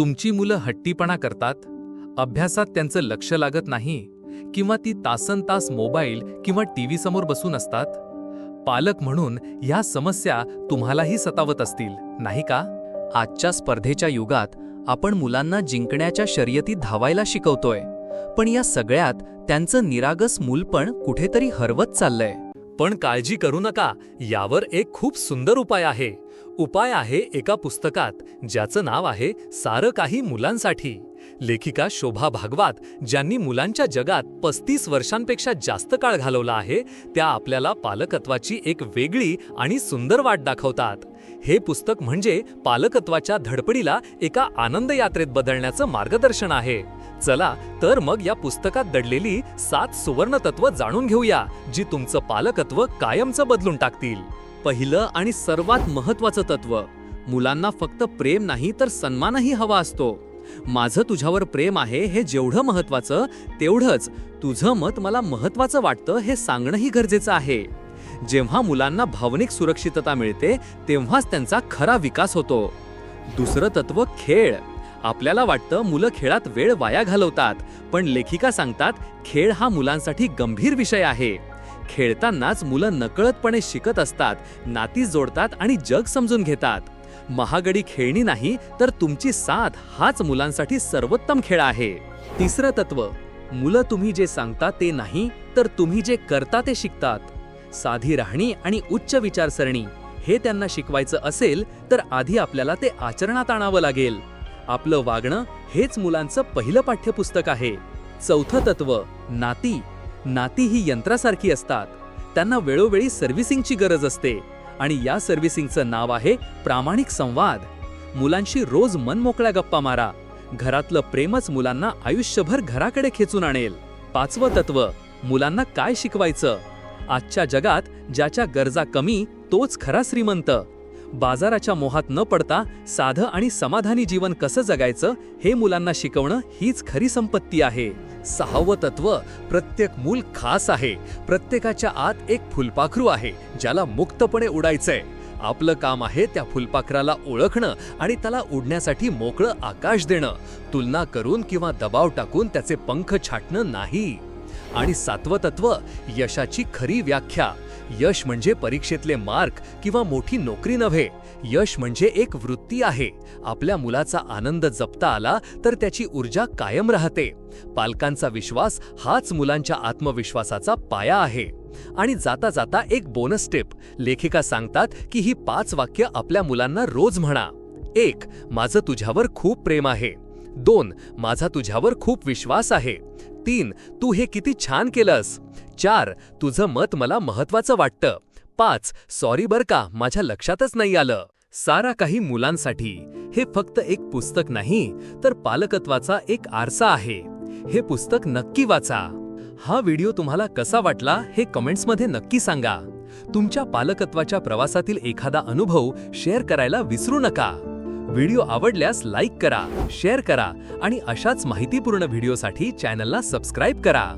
तुमची मुलं हट्टीपणा करतात? अभ्यासात त्यांचं लक्ष लागत नाही? किंवा ती तासन तास मोबाईल किंवा टीव्ही समोर बसून असतात? पालक म्हणून ह्या समस्या तुम्हालाही सतावत असतील नाही का? आजच्या स्पर्धेच्या युगात आपण मुलांना जिंकण्याच्या शर्यतीत धावायला शिकवतोय. पण या सगळ्यात त्यांचं निरागस मूलपण कुठेतरी हरवत चाललंय. पण काळजी करू नका. यावर एक खूप सुंदर उपाय आहे. उपाय आहे एका पुस्तकात ज्याचं नाव आहे सारं काही मुलांसाठी. लेखिका शोभा भागवात ज्यांनी मुलांच्या जगात पस्तीस वर्षांपेक्षा जास्त काळ घालवला आहे त्या आपल्याला पालकत्वाची एक वेगळी आणि सुंदर वाट दाखवतात. हे पुस्तक म्हणजे पालकत्वाच्या धडपडीला एका आनंद यात्रेत बदलण्याचं मार्गदर्शन आहे. चला तर मग या पुस्तकात दडलेली सात सुवर्णतत्व जाणून घेऊया जी तुमचं पालकत्व कायमचं बदलून टाकतील. पहिलं आणि सर्वात महत्वाचं तत्व. मुलांना फक्त प्रेम नाही तर सन्मानही हवा असतो. माझं तुझ्यावर प्रेम आहे हे जेवढं महत्वाचं तेवढंच. तुझं मत मला महत्वाचं वाटतं हे सांगणंही गरजेचं आहे. जेव्हा मुलांना भावनिक सुरक्षितता मिळते तेव्हाच त्यांचा खरा विकास होतो. दुसरं तत्व खेळ. आपल्याला वाटतं मुलं खेळात वेळ वाया घालवतात पण लेखिका सांगतात खेळ हा मुलांसाठी गंभीर विषय आहे. खेळतानाच मुलं नकळतपणे शिकत असतात नाती जोडतात आणि जग समजून घेतात. महागडी खेळणी नाही तर तुमची साथ हाच मुलांसाठी सर्वोत्तम खेळ आहे. तिसरं तत्व मुलं तुम्ही जे सांगता ते नाही तर तुम्ही जे करता ते शिकतात. साधी राहणी आणि उच्च विचारसरणी हे त्यांना शिकवायचं असेल तर आधी आपल्याला ते आचरणात आणावं लागेल. आपलं वागणं हेच मुलांचं पहिलं पाठ्यपुस्तक आहे. चौथं तत्व नाती. नाती ही यंत्रासारखी असतात. त्यांना वेळोवेळी सर्व्हिसिंगची गरज असते आणि या सर्व्हिसिंगचं नाव आहे प्रामाणिक संवाद. मुलांशी रोज मनमोकळ्या गप्पा मारा. घरातलं प्रेमच मुलांना आयुष्यभर घराकडे खेचून आणेल. पाचवं तत्व मुलांना काय शिकवायचं? आजच्या जगात ज्याच्या गरजा कमी तोच खरा श्रीमंत. बाजाराच्या मोहात न पडता साधं आणि समाधानी जीवन कसं जगायचं हे मुलांना शिकवणं हीच खरी संपत्ती आहे. सहावं तत्व प्रत्येक मूल खास आहे. प्रत्येकाच्या आत एक फुलपाखरू आहे ज्याला मुक्तपणे उडायचंय. आपलं काम आहे त्या फुलपाखराला ओळखणं आणि त्याला उडण्यासाठी मोकळं आकाश देणं. तुलना करून किंवा दबाव टाकून त्याचे पंख छाटणं नाही. आणि सातवं तत्व यशाची खरी व्याख्या. यश म्हणजे परीक्षेतले मार्क किंवा मोठी नोकरी नव्हे. यश म्हणजे एक वृत्ती आहे. आपल्या मुलाचा आनंद जपता आला तर त्याची ऊर्जा कायम राहते. पालकांचा विश्वास हाच मुलांच्या आत्मविश्वासाचा पाया आहे. आणि जाता जाता एक बोनस टिप लेखिका सांगतात की ही पाच वाक्य आपल्या मुलांना रोज म्हणा. एक माझं तुझ्यावर खूप प्रेम आहे. दोन माझा तुझ्यावर खूप विश्वास आहे. तीन तू हे किती छान केलंस. चार तुझं मत मला महत्वाचं वाटतं. पाच सॉरी बर का माझ्या लक्षातच नाही आलं. सारा काही मुलांसाठी. हे फक्त एक पुस्तक नाही तर पालकत्वाचा एक आरसा आहे. हे पुस्तक नक्की वाचा. हा व्हिडिओ तुम्हाला कसा वाटला हे कमेंट्समध्ये नक्की सांगा. तुमच्या पालकत्वाच्या प्रवासातील एखादा अनुभव शेअर करायला विसरू नका. व्हिडिओ आवडल्यास लाईक करा शेअर करा आणि अशाच माहितीपूर्ण व्हिडिओसाठी चॅनलला सबस्क्राईब करा.